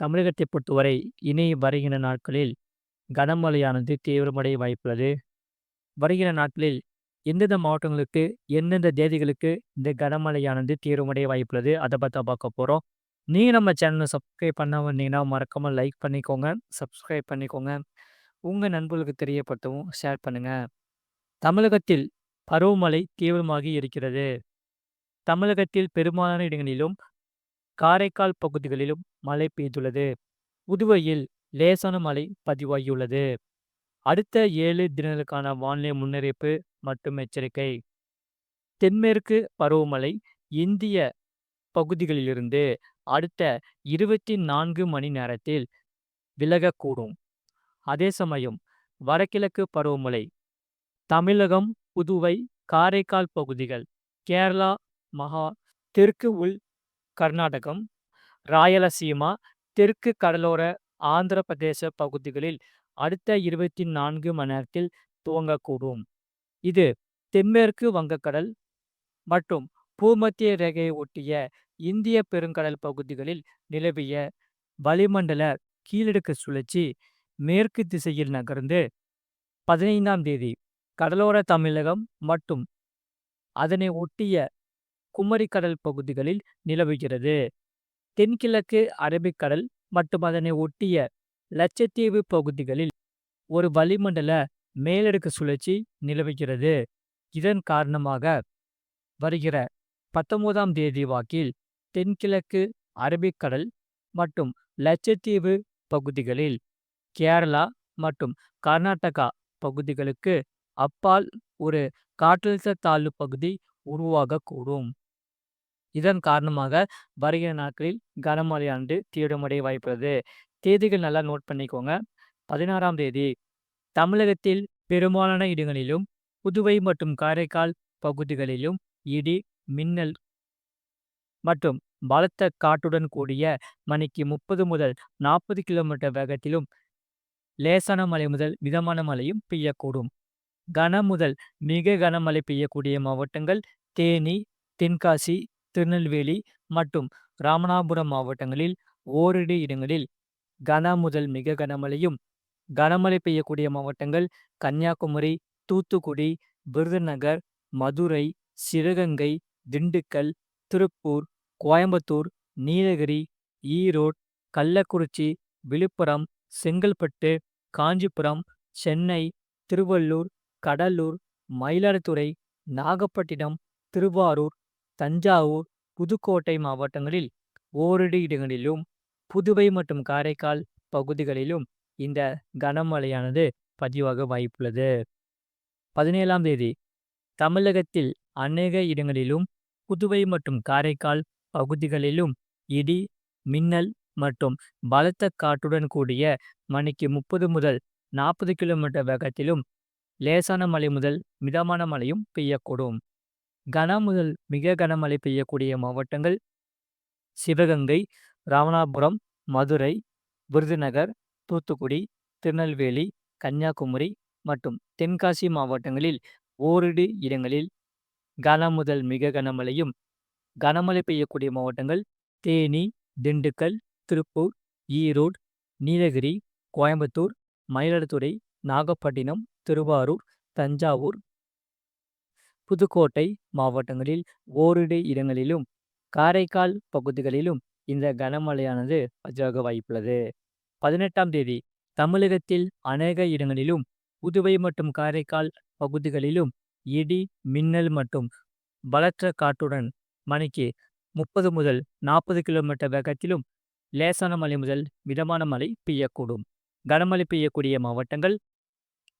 தமிழகத்தை பொறுத்தவரை இனி வருகிற நாட்களில் கனமழையானது தீவிரமடைய வாய்ப்புள்ளது. வருகிற நாட்களில் எந்தெந்த மாவட்டங்களுக்கு, எந்தெந்த தேதிகளுக்கு இந்த கனமழையானது தீவிரமடைய வாய்ப்புள்ளது. அதை பார்த்தா பார்க்க போகிறோம் நீங்கள் நம்ம சேனலை சப்ஸ்கிரைப் பண்ண வந்தீங்கன்னா மறக்காமல் லைக் பண்ணிக்கோங்க. சப்ஸ்கிரைப் பண்ணிக்கோங்க. உங்கள் நண்பர்களுக்கு தெரியப்படுத்தவும் ஷேர் பண்ணுங்கள் தமிழகத்தில் பருவமழை தீவிரமாகி இருக்கிறது. தமிழகத்தில் பெரும்பாலான இடங்களிலும், காரைக்கால் பகுதிகளிலும் மழை பெய்துள்ளது. புதுவையில் லேசான மழை பதிவாகியுள்ளது. அடுத்த ஏழு தினங்களுக்கான வானிலை முன்னறிவிப்பு மற்றும் எச்சரிக்கை. தென்மேற்கு பருவமழை இந்திய பகுதிகளிலிருந்து அடுத்த 24 மணி நேரத்தில் விலகக்கூடும். அதே சமயம் வடகிழக்கு பருவமழை தமிழகம், புதுவை, காரைக்கால் பகுதிகள், கேரளா, மகா தெற்கு உள் கர்நாடகம், ராயலசீமா, தெற்கு கடலோர ஆந்திர பிரதேச பகுதிகளில் அடுத்த 24 மணி நேரத்தில் துவங்கக்கூடும். இது தென்மேற்கு வங்கக்கடல் மற்றும் பூமத்திய ரேகையை ஒட்டிய இந்திய பெருங்கடல் பகுதிகளில் நிலவிய வளிமண்டல கீழடுக்கு சுழற்சி மேற்கு திசையில் நகர்ந்து 15ஆம் தேதி கடலோர தமிழகம் மற்றும் அதனை ஒட்டிய குமரிக்கடல் பகுதிகளில் நிலவுகிறது. தென்கிழக்கு அரபிக்கடல் மற்றும் அதனை ஒட்டிய லட்சத்தீவு பகுதிகளில் ஒரு வளிமண்டல மேலடுக்கு சுழற்சி நிலவுகிறது. இதன் காரணமாக வருகிற 19ஆம் தேதி வாக்கில் தென்கிழக்கு அரபிக்கடல் மற்றும் லட்சத்தீவு பகுதிகளில், கேரளா மற்றும் கர்நாடகா பகுதிகளுக்கு அப்பால் ஒரு காற்றழுத்த தாழ்வு பகுதி உருவாகக்கூடும். இதன் காரணமாக வருகிற நாட்களில் கனமழையாண்டு தீவிரமடைய வாய்ப்புள்ளது. தேதிகள் நல்லா நோட் பண்ணிக்கோங்க. 16ஆம் தேதி தமிழகத்தில் பெரும்பாலான இடங்களிலும், புதுவை மற்றும் காரைக்கால் பகுதிகளிலும் இடி, மின்னல் மற்றும் பலத்த காட்டுடன் கூடிய மணிக்கு 30 முதல் 40 கிலோமீட்டர் வேகத்திலும் லேசான மழை முதல் மிதமான மழையும் பெய்யக்கூடும். கன முதல் மிக கனமழை பெய்யக்கூடிய மாவட்டங்கள் தேனி, தென்காசி, திருநெல்வேலி மற்றும் ராமநாதபுரம் மாவட்டங்களில் ஓரிரு இடங்களில் கன முதல் மிக கனமழையும், கனமழை பெய்யக்கூடிய மாவட்டங்கள் கன்னியாகுமரி, தூத்துக்குடி, விருதுநகர், மதுரை, சிவகங்கை, திண்டுக்கல், திருப்பூர், கோயம்புத்தூர், நீலகிரி, ஈரோடு, கள்ளக்குறிச்சி, விழுப்புரம், செங்கல்பட்டு, காஞ்சிபுரம், சென்னை, திருவள்ளூர், கடலூர், மயிலாடுதுறை, நாகப்பட்டினம், திருவாரூர், தஞ்சாவூர், புதுக்கோட்டை மாவட்டங்களில் ஓரிரு இடங்களிலும், புதுவை மற்றும் காரைக்கால் பகுதிகளிலும் இந்த கனமழையானது பதிவாக வாய்ப்புள்ளது. 17ஆம் தேதி தமிழகத்தில் அநேக இடங்களிலும், புதுவை மற்றும் காரைக்கால் பகுதிகளிலும் இடி, மின்னல் மற்றும் பலத்த காற்றுடன் கூடிய மணிக்கு 30 முதல் 40 கிலோமீட்டர் வேகத்திலும் லேசான மழை முதல் மிதமான மழையும் பெய்யக்கூடும். கன முதல் மிக கனமழை பெய்யக்கூடிய மாவட்டங்கள் சிவகங்கை, ராமநாதபுரம், மதுரை, விருதுநகர், தூத்துக்குடி, திருநெல்வேலி, கன்னியாகுமரி மற்றும் தென்காசி மாவட்டங்களில் ஓரிரு இடங்களில் கன முதல் மிக கனமழையும், கனமழை பெய்யக்கூடிய மாவட்டங்கள் தேனி, திண்டுக்கல், திருப்பூர், ஈரோடு, நீலகிரி, கோயம்புத்தூர், மயிலாடுதுறை, நாகப்பட்டினம், திருவாரூர், தஞ்சாவூர், புதுக்கோட்டை மாவட்டங்களில் ஓரிரு இடங்களிலும், காரைக்கால் பகுதிகளிலும் இந்த கனமழையானது பதிவாக வாய்ப்புள்ளது. 18ஆம் தேதி தமிழகத்தில் அநேக இடங்களிலும், புதுவை மற்றும் காரைக்கால் பகுதிகளிலும் இடி, மின்னல் மற்றும் பலத்த காற்றுடன் மணிக்கு 30 முதல் 40 கிலோமீட்டர் வேகத்திலும் லேசான மழை முதல் மிதமான மழை பெய்யக்கூடும். கனமழை பெய்யக்கூடிய மாவட்டங்கள்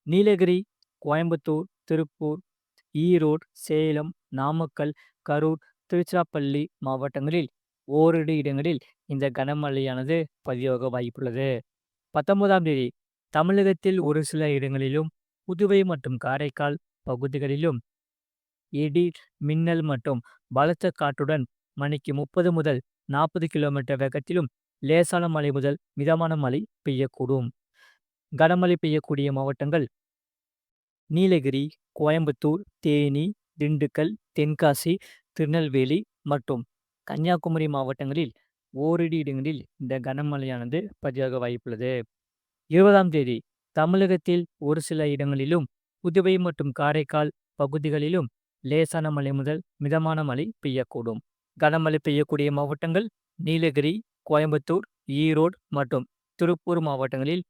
நீலகிரி, கோயம்புத்தூர், திருப்பூர், ஈரோடு, சேலம், நாமக்கல், கரூர், திருச்சிராப்பள்ளி மாவட்டங்களில் ஓரிரு இடங்களில் இந்த கனமழையானது பதிவாக வாய்ப்புள்ளது. 19ஆம் தேதி தமிழகத்தில் ஒரு சில இடங்களிலும், புதுவை மற்றும் காரைக்கால் பகுதிகளிலும் இடி, மின்னல் மற்றும் பலத்த காற்றுடன் மணிக்கு 30 முதல் 40 கிலோமீட்டர் வேகத்திலும் லேசான மழை முதல் மிதமான மழை பெய்யக்கூடும். கனமழை பெய்யக்கூடிய மாவட்டங்கள் நீலகிரி, கோயம்புத்தூர், தேனி, திண்டுக்கல், தென்காசி, திருநெல்வேலி மற்றும் கன்னியாகுமரி மாவட்டங்களில் ஓரிரு இடங்களில் இந்த கனமழையானது பதிவாக வாய்ப்புள்ளது. 20ஆம் தேதி தமிழகத்தில் ஒரு சில இடங்களிலும், புதுவை மற்றும் காரைக்கால் பகுதிகளிலும் லேசான மழை முதல் மிதமான மழை பெய்யக்கூடும். கனமழை பெய்யக்கூடிய மாவட்டங்கள் நீலகிரி, கோயம்புத்தூர், ஈரோடு மற்றும் திருப்பூர் மாவட்டங்களில்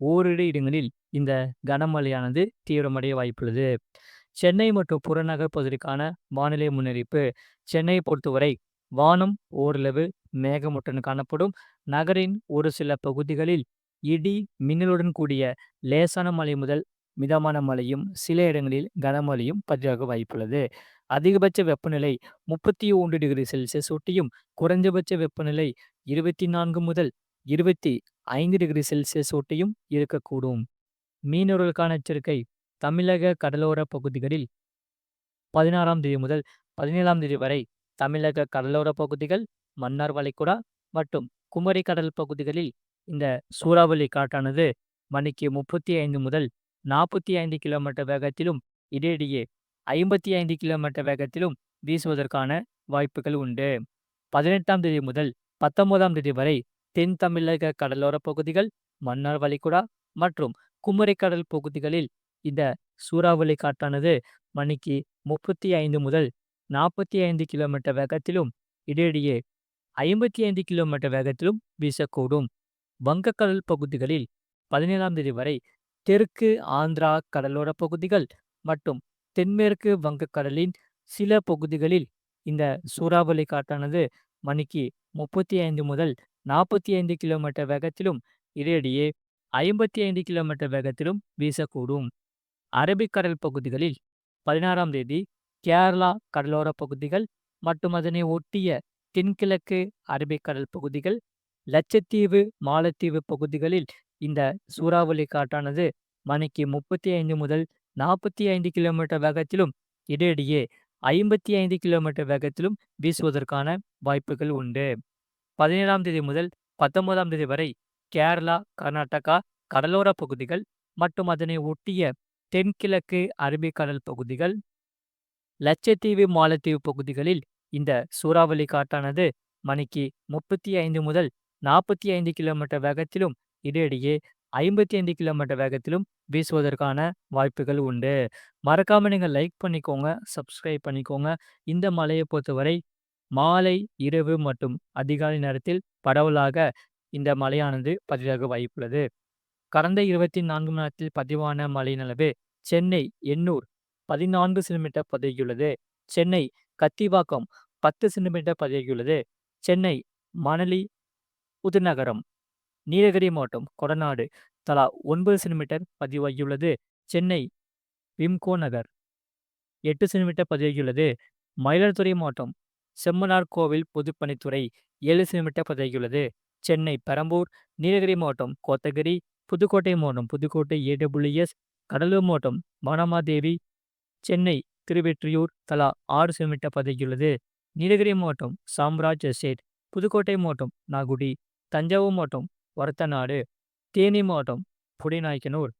ஓரிரு இடங்களில் இந்த கனமழையானது தீவிரமடைய வாய்ப்புள்ளது. சென்னை மற்றும் புறநகர் பகுதிக்கான வானிலை முன்னறிப்பு சென்னையை பொறுத்தவரை வானம் ஓரளவு மேகமூட்டத்துடன் காணப்படும். நகரின் ஒரு சில பகுதிகளில் இடி, மின்னலுடன் கூடிய லேசான மழை முதல் மிதமான மழையும், சில இடங்களில் கனமழையும் பதிவாக வாய்ப்புள்ளது. அதிகபட்ச வெப்பநிலை 31 டிகிரி செல்சியஸ் ஒட்டியும், குறைந்தபட்ச வெப்பநிலை 24 முதல் 25 டிகிரி செல்சியஸ் ஒட்டியும் இருக்கக்கூடும். மீனவர்களுக்கான எச்சரிக்கை தமிழக கடலோர பகுதிகளில் 16ஆம் தேதி முதல் 17ஆம் தேதி வரை தமிழக கடலோர பகுதிகள், மன்னார் வளைகுடா மற்றும் குமரி கடல் பகுதிகளில் இந்த சூறாவளி காற்றானது மணிக்கு 35 முதல் 45 கிலோமீட்டர் வேகத்திலும், இடையிடையே 55 கிலோமீட்டர் வேகத்திலும் வீசுவதற்கான வாய்ப்புகள் உண்டு. 18ஆம் தேதி முதல் 19ஆம் தேதி வரை தென் தமிழக கடலோர பகுதிகள், மன்னார் வளைகுடா மற்றும் குமரிக்கடல் பகுதிகளில் இந்த சூறாவளி காற்றானது மணிக்கு 35 முதல் 45 கிலோமீட்டர் வேகத்திலும், இடையிடையே 55 கிலோமீட்டர் வேகத்திலும் வீசக்கூடும். வங்கக்கடல் பகுதிகளில் 17ஆம் தேதி வரை தெற்கு ஆந்திரா கடலோர பகுதிகள் மற்றும் தென்மேற்கு வங்கக்கடலின் சில பகுதிகளில் இந்த சூறாவளி காற்றானது மணிக்கு 35 முதல் 45 கிலோமீட்டர் வேகத்திலும், இடையிடையே 55 கிலோமீட்டர் வேகத்திலும் வீசக்கூடும். அரபிக்கடல் பகுதிகளில் 16ஆம் தேதி கேரளா கடலோர பகுதிகள் மற்றும் அதனை ஒட்டிய தென்கிழக்கு அரபிக்கடல் பகுதிகள், லட்சத்தீவு, மாலத்தீவு பகுதிகளில் இந்த சூறாவளி காற்றானது மணிக்கு 35 முதல் 45 கிலோமீட்டர் வேகத்திலும், இடையிடையே 55 கிலோமீட்டர் வேகத்திலும் வீசுவதற்கான வாய்ப்புகள் உண்டு. 17ஆம் தேதி முதல் 19ஆம் தேதி வரை கேரளா, கர்நாடகா கடலோர பகுதிகள் மற்றும் அதனை ஒட்டிய தென்கிழக்கு அரபிக்கடல் பகுதிகள், லட்சத்தீவு, மாலத்தீவு பகுதிகளில் இந்த சூறாவளி காற்றானது மணிக்கு 35 முதல் 45 கிலோமீட்டர் வேகத்திலும், இடையிடையே 55 கிலோமீட்டர் வேகத்திலும் வீசுவதற்கான வாய்ப்புகள் உண்டு. மறக்காம நீங்க லைக் பண்ணிக்கோங்க, சப்ஸ்கிரைப் பண்ணிக்கோங்க. இந்த மலையை பொறுத்தவரை மாலை, இரவு மற்றும் அதிகாலை நேரத்தில் பரவலாக இந்த மழையானது பதிவாக வாய்ப்புள்ளது. கடந்த 24 மணி நேரத்தில் பதிவான மழையின் அளவு சென்னை எண்ணூர் 14 சென்டிமீட்டர் பதிவாகியுள்ளது. சென்னை கத்திவாக்கம் 10 சென்டிமீட்டர் பதிவாகியுள்ளது. சென்னை மணலி, புதுநகரம், நீலகிரி மாவட்டம் கொடநாடு தலா ஒன்பது சென்டிமீட்டர் பதிவாகியுள்ளது. சென்னை விம்கோ நகர் எட்டு சென்டிமீட்டர் பதிவாகியுள்ளது. மயிலாடுதுறை மாவட்டம் செம்மனார் கோவில் பொதுப்பணித்துறை ஏழு சென்டிமீட்டர் பதிவாகியுள்ளது. சென்னை பெரம்பூர், நீலகிரி மாவட்டம் கோத்தகிரி, புதுக்கோட்டை மாவட்டம் புதுக்கோட்டை ஏடபிள்யூஎஸ், கடலூர் மாவட்டம் மானமாதேவி சென்னை திருவெற்றியூர் தலா ஆறு செமிட்ட பதவியுள்ளது நீலகிரி மாவட்டம் சாம்ராஜ் எஸ்டேட், புதுக்கோட்டை மாவட்டம் நாகுடி, தஞ்சாவூர் மாவட்டம் ஒரத்தநாடு, தேனி மாவட்டம் புடிநாய்க்கனூர்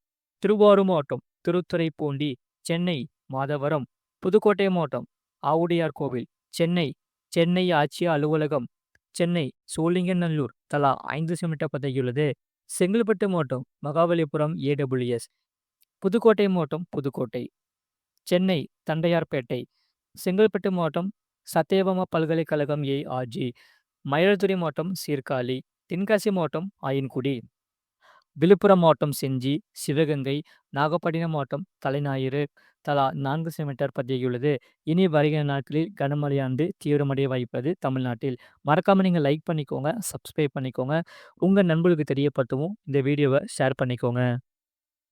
திருவாரூர் மாவட்டம் திருத்துறைப்பூண்டி, சென்னை மாதவரம், புதுக்கோட்டை மாவட்டம் ஆவுடையார் கோவில் சென்னை சென்னை ஆட்சியர் அலுவலகம், சென்னை சோழிங்கநல்லூர் தலா 5 சென்டிமீட்டர் பதகியுள்ளது செங்கல்பட்டு மாவட்டம் மகாபலிபுரம் ஏடபிள்யூஎஸ், புதுக்கோட்டை மாவட்டம் புதுக்கோட்டை, சென்னை தண்டையார்பேட்டை, செங்கல்பட்டு மாவட்டம் சத்தியபாமா பல்கலைக்கழகம் ஏஆர்ஜி, மயிலாடுதுறை மாவட்டம் சீர்காழி, தென்காசி மாவட்டம் ஆயன்குடி, விழுப்புரம் மாவட்டம் செஞ்சி, சிவகங்கை, நாகப்பட்டினம் மாவட்டம் தலைஞாயிறு தலா நான்கு சென்டிமீட்டர் பதிவாகியுள்ளது. இனி வருகிற நாட்களில் கனமழையாண்டு தீவிரமடைய வாய்ப்பது தமிழ்நாட்டில். மறக்காம நீங்கள் லைக் பண்ணிக்கோங்க, சப்ஸ்கிரைப் பண்ணிக்கோங்க. உங்கள் நண்பர்களுக்கு தெரியப்படுத்தவும் இந்த வீடியோவை ஷேர் பண்ணிக்கோங்க.